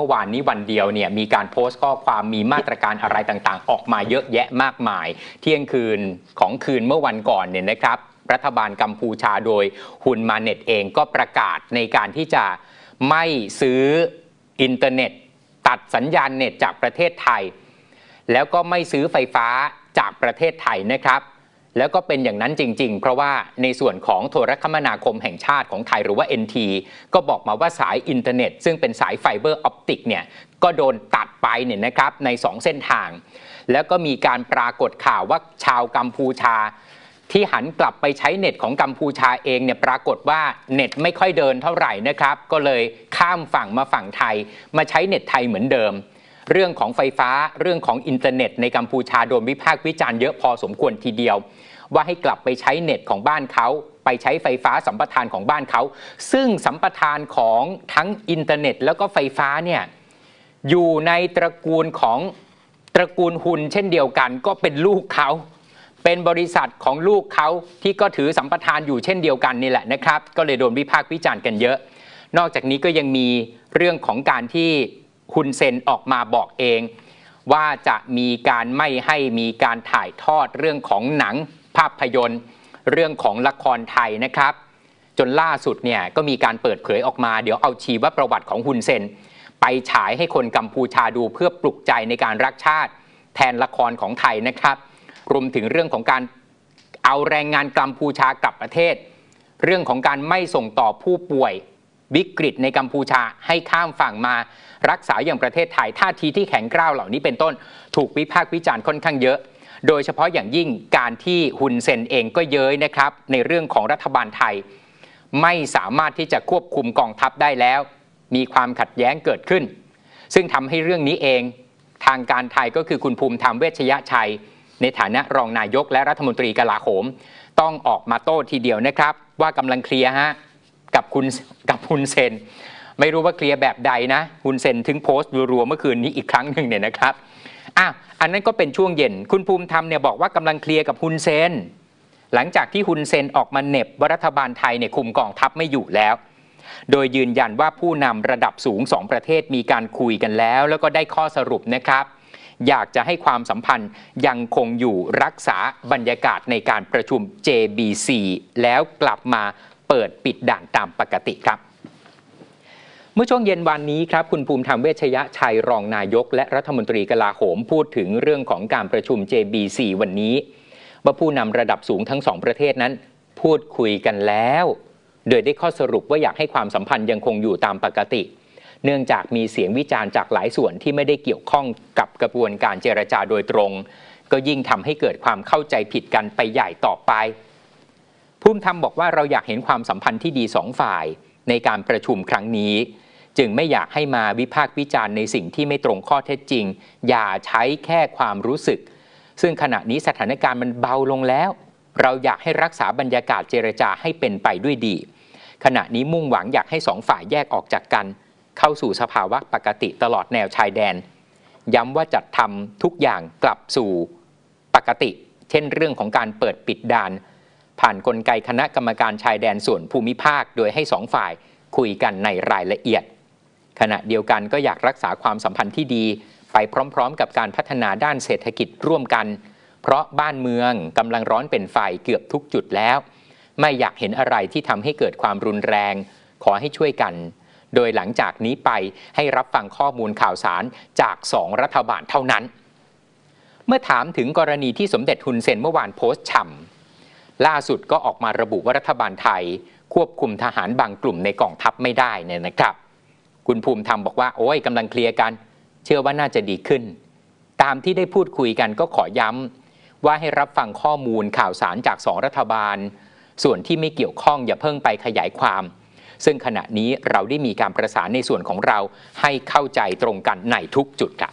มื่อวานนี้วันเดียวเนี่ยมีการโพสต์ข้อความมีมาตรการอะไรต่างๆ ออกมาเยอะแยะมากมาย เที่ยงคืนของคืนเมื่อวันก่อนเนี่ยนะครับ รัฐบาลกัมพูชาโดยฮุนมาเน็ตเองก็ประกาศในการที่จะไม่ซื้ออินเทอร์เน็ต ตัดสัญญาณเน็ตจากประเทศไทย แล้วก็ไม่ซื้อไฟฟ้าจากประเทศไทยนะครับ แล้วก็เป็นอย่างนั้นจริง ๆ เพราะว่าในส่วนของโทรคมนาคมแห่งชาติของไทยหรือว่า NT ก็บอกมาว่าสายอินเทอร์เน็ต ซึ่งเป็นสายไฟเบอร์ออปติกเนี่ยก็โดนตัดไปเนี่ยนะครับใน 2 เส้นทาง แล้วก็มีการปรากฏข่าวว่าชาวกัมพูชา ที่หันกลับไปใช้เน็ตของกัมพูชาเองเนี่ยปรากฏว่าเน็ตไม่ค่อยเดินเท่าไหร่นะครับ ก็เลยข้ามฝั่งมาฝั่งไทย มาใช้เน็ตไทยเหมือนเดิม เรื่องของไฟฟ้าเรื่องของอินเทอร์เน็ตในกัมพูชาโดนวิพากษ์วิจารณ์เยอะพอสมควรทีเดียว ว่าให้กลับไปใช้เน็ตของบ้านเขาไปใช้ไฟฟ้าสัมปทานของบ้านเขา ซึ่งสัมปทานของทั้งอินเทอร์เน็ต แล้วก็ไฟฟ้าเนี่ยอยู่ในตระกูลของตระกูลหุนเช่นเดียวกัน ก็เป็นลูกเขา เป็นบริษัทของลูกเขาที่ก็ถือสัมปทานอยู่เช่นเดียวกันนี่แหละนะครับ ก็เลยโดนวิพากษ์วิจารณ์กันเยอะ นอกจากนี้ก็ยังมีเรื่องของการที่ คุณเซนออกมาบอกเอง ว่าจะมีการไม่ให้มีการถ่ายทอดเรื่องของหนังภาพยนตร์ เรื่องของละครไทยนะครับ จนล่าสุดเนี่ยก็มีการเปิดเผยออกมา เดี๋ยวเอาชีวประวัติของฮุนเซน ไปฉายให้คนกัมพูชาดูเพื่อปลุกใจในการรักชาติ แทนละครของไทยนะครับ รวมถึงเรื่องของการเอาแรงงานกัมพูชากลับประเทศ เรื่องของการไม่ส่งต่อผู้ป่วย วิกฤตในกัมพูชาให้ข้ามฝั่งมารักษาอย่างประเทศไทยท่าทีที่แข็งกร้าวเหล่านี้เป็นต้น ถูกวิพากษ์วิจารณ์ค่อนข้างเยอะ โดยเฉพาะอย่างยิ่งการที่ฮุนเซนเองก็เย้ยนะครับ ในเรื่องของรัฐบาลไทย ไม่สามารถที่จะควบคุมกองทัพได้แล้ว มีความขัดแย้งเกิดขึ้น ซึ่งทำให้เรื่องนี้เองทางการไทยก็คือคุณภูมิธรรมเวชยชัย ในฐานะรองนายกและรัฐมนตรีกลาโหม ต้องออกมาโต้ทีเดียวนะครับ ว่ากำลังเคลียร์ฮะ กับคุณกับฮุนเซน ไม่รู้ว่าเคลียร์แบบใดนะฮุนเซนถึงโพสต์รัวๆเมื่อคืนนี้อีกครั้งหนึ่งเนี่ยนะครับอะอันนั้นก็เป็นช่วงเย็น คุณภูมิธรรมเนี่ยบอกว่ากำลังเคลียร์กับฮุนเซน หลังจากที่ฮุนเซนออกมาเน็บว่ารัฐบาลไทยเนี่ยคุมกองทัพไม่อยู่แล้ว โดยยืนยันว่าผู้นำระดับสูงสองประเทศมีการคุยกันแล้ว แล้วก็ได้ข้อสรุปนะครับ อยากจะให้ความสัมพันธ์ยังคงอยู่รักษาบรรยากาศในการประชุม JBC แล้วกลับมา เปิดปิดด่านตามปกติครับเมื่อช่วงเย็นวันนี้ครับคุณภูมิธรรมเวชยชัยรองนายก และรัฐมนตรีกลาโหมพูดถึงเรื่องของการประชุม JBC วันนี้ ว่าผู้นำระดับสูงทั้งสองประเทศนั้น พูดคุยกันแล้ว โดยได้ข้อสรุปว่าอยากให้ความสัมพันธ์ยังคงอยู่ตามปกติ เนื่องจากมีเสียงวิจารณ์จากหลายส่วนที่ไม่ได้เกี่ยวข้องกับกระบวนการเจรจาโดยตรง ก็ยิ่งทำให้เกิดความเข้าใจผิดกันไปใหญ่ต่อไป ภูมิธรรมบอกว่าเราอยากเห็นความสัมพันธ์ที่ดีสองฝ่ายในการประชุมครั้งนี้ จึงไม่อยากให้มาวิพากษ์วิจารณ์ในสิ่งที่ไม่ตรงข้อเท็จจริง อย่าใช้แค่ความรู้สึก ซึ่งขณะนี้สถานการณ์มันเบาลงแล้ว เราอยากให้รักษาบรรยากาศเจรจาให้เป็นไปด้วยดี ขณะนี้มุ่งหวังอยากให้สองฝ่ายแยกออกจากกัน เข้าสู่สภาวะปกติตลอดแนวชายแดน ย้ำว่าจัดทำทุกอย่างกลับสู่ปกติ เช่นเรื่องของการเปิดปิดด่าน ผ่านนกลไกคณะกรรมการชายแดนส่วนภูมิภาค โดยให้สองฝ่ายคุยกันในรายละเอียด ขณะเดียวกันก็อยากรักษาความสัมพันธ์ที่ดี ไปพร้อมๆ กับการพัฒนาด้านเศรษฐกิจร่วมกัน เพราะบ้านเมืองกำลังร้อนเป็นไฟเกือบทุกจุดแล้ว ไม่อยากเห็นอะไรที่ทำให้เกิดความรุนแรง ขอให้ช่วยกัน โดยหลังจากนี้ไปให้รับฟังข้อมูลข่าวสารจากสองรัฐบาลเท่านั้น เมื่อถามถึงกรณีที่สมเด็จฮุนเซนเมื่อวานโพสต์ฉ่ำ ล่าสุดก็ออกมาระบุว่ารัฐบาลไทย ควบคุมทหารบางกลุ่มในกองทัพไม่ได้เนี่ยนะครับ คุณภูมิธรรมบอกว่า โอ้ยกำลังเคลียร์กัน เชื่อว่าน่าจะดีขึ้น ตามที่ได้พูดคุยกันก็ขอย้ำว่าให้รับฟังข้อมูลข่าวสารจากสองรัฐบาล ส่วนที่ไม่เกี่ยวข้องอย่าเพิ่งไปขยายความ ซึ่งขณะนี้เราได้มีการประสานในส่วนของเราให้เข้าใจตรงกันในทุกจุดครับ